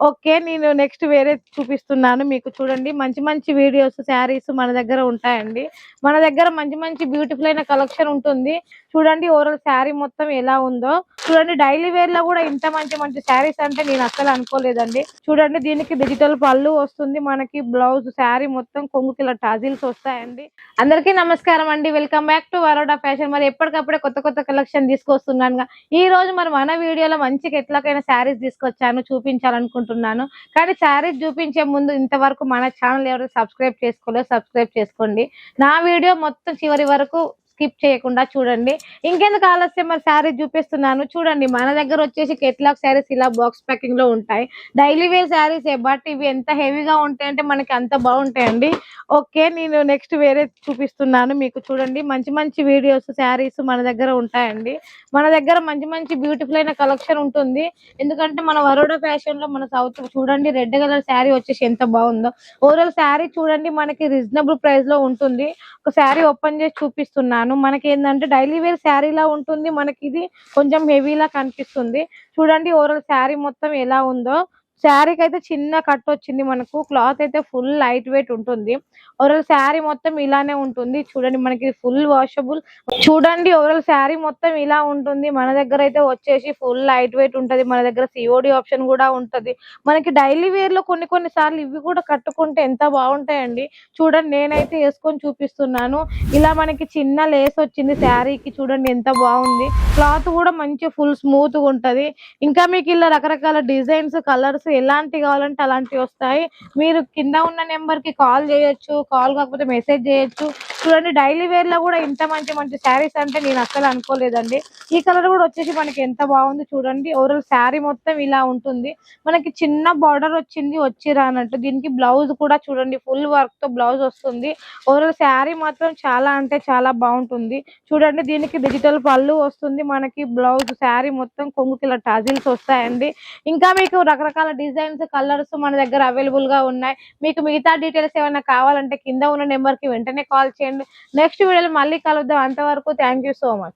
Okay నేను next వేరే చూపిస్తున్నాను. మీకు చూడండి మంచి మంచి వీడియోస్ శారీస్ మన దగ్గర ఉంటాయండి. మన దగ్గర మంచి మంచి బ్యూటిఫుల్ అయిన కలెక్షన్ ఉంటుంది. చూడండి ఓవరాల్ శారీ మొత్తం ఎలా ఉందో. చూడండి డైలీ వేర్లో కూడా ఇంత మంచి మంచి శారీస్ అంటే నేను అస్సలు అనుకోలేదండి. చూడండి దీనికి డిజిటల్ పళ్ళు వస్తుంది. మనకి బ్లౌజ్ శారీ మొత్తం కొంగుకి ఇలా టాజిల్స్ వస్తాయండి. అందరికీ నమస్కారం అండి. Welcome back to Varoda fashion మరి ఎప్పటికప్పుడే కొత్త కొత్త కలెక్షన్ తీసుకొస్తున్నాను ఈ రోజు మరి మన వీడియోలో మంచిగా ఎట్లాకైనా శారీస్ తీసుకొచ్చాను చూపించాలనుకుంటున్నాను. కానీ శారీస్ చూపించే ముందు ఇంతవరకు మన ఛానల్ ఎవరు సబ్స్క్రైబ్ చేసుకోలేదు సబ్స్క్రైబ్ చేసుకోండి. నా వీడియో మొత్తం చివరి వరకు స్కిప్ చేయకుండా చూడండి. ఇంకెందుకు ఆలస్యం? మరి శారీ చూపిస్తున్నాను. చూడండి మన దగ్గర వచ్చేసి కెట్లాగ్ శారీస్ ఇలా బాక్స్ ప్యాకింగ్లో ఉంటాయి. డైలీ వేర్ శారీస్ బట్ ఇవి ఎంత హెవీగా ఉంటాయంటే మనకి అంత బాగుంటాయండి. ఓకే నేను నెక్స్ట్ వేరే చూపిస్తున్నాను మీకు. చూడండి మంచి మంచి వీడియోస్ శారీస్ మన దగ్గర ఉంటాయండి. మన దగ్గర మంచి మంచి బ్యూటిఫుల్ అయిన కలెక్షన్ ఉంటుంది. ఎందుకంటే మన వరోడా ఫ్యాషన్లో మన సౌత్ చూడండి రెడ్ కలర్ శారీ వచ్చేసి ఎంత బాగుందో. ఓవరాల్ శారీ చూడండి మనకి రీజనబుల్ ప్రైస్లో ఉంటుంది. ఒక శారీ ఓపెన్ చేసి చూపిస్తున్నాను. మనకి ఏంటంటే డైలీ వేర్ శారీ లా ఉంటుంది. మనకి ఇది కొంచెం హెవీలా కనిపిస్తుంది. చూడండి ఓవరాల్ శారీ మొత్తం ఎలా ఉందో. శారీకి అయితే చిన్న కట్ వచ్చింది మనకు. క్లాత్ అయితే ఫుల్ లైట్ వెయిట్ ఉంటుంది. ఓవరాల్ శారీ మొత్తం ఇలానే ఉంటుంది. చూడండి మనకి ఫుల్ వాషబుల్. చూడండి ఓవరాల్ శారీ మొత్తం ఇలా ఉంటుంది. మన దగ్గర అయితే వచ్చేసి ఫుల్ లైట్ వెయిట్ ఉంటది. మన దగ్గర సిఓడి ఆప్షన్ కూడా ఉంటది. మనకి డైలీ వేర్లో కొన్ని కొన్ని సార్లు ఇవి కూడా కట్టుకుంటే ఎంత బాగుంటాయండి. చూడండి నేనైతే వేసుకొని చూపిస్తున్నాను. ఇలా మనకి చిన్న లేస్ వచ్చింది శారీకి. చూడండి ఎంత బాగుంది. క్లాత్ కూడా మంచి ఫుల్ స్మూత్గా ఉంటది. ఇంకా మీకు ఇలా రకరకాల డిజైన్స్ కలర్స్ ఎలాంటి కావాలంటే అలాంటివి వస్తాయి. మీరు కింద ఉన్న నెంబర్కి కాల్ చేయొచ్చు కాల్ కాకపోతే మెసేజ్ చేయొచ్చు. చూడండి డైలీ వేర్లో కూడా ఇంత మంచి మంచి శారీస్ అంటే నేను అస్సలు అనుకోలేదండి. ఈ కలర్ కూడా వచ్చేసి మనకి ఎంత బాగుంది చూడండి. ఓవరాల్ శారీ మొత్తం ఇలా ఉంటుంది. మనకి చిన్న బార్డర్ వచ్చింది వచ్చి అన్నట్టు దీనికి బ్లౌజ్ కూడా చూడండి ఫుల్ వర్క్తో బ్లౌజ్ వస్తుంది. ఓవరాల్ శారీ మాత్రం చాలా అంటే చాలా బాగుంటుంది. చూడండి దీనికి డిజిటల్ పళ్ళు వస్తుంది. మనకి బ్లౌజ్ శారీ మొత్తం కొంగుకి ఇలా టాజిల్స్ వస్తాయండి. ఇంకా మీకు రకరకాల డిజైన్స్ కలర్స్ మన దగ్గర అవైలబుల్గా ఉన్నాయి. మీకు మిగతా డీటెయిల్స్ ఏమైనా కావాలంటే కింద ఉన్న నెంబర్కి వెంటనే కాల్ చేయండి. నెక్స్ట్ వీడియోలో మళ్ళీ కలుద్దాం. అంతవరకు థ్యాంక్ సో మచ్.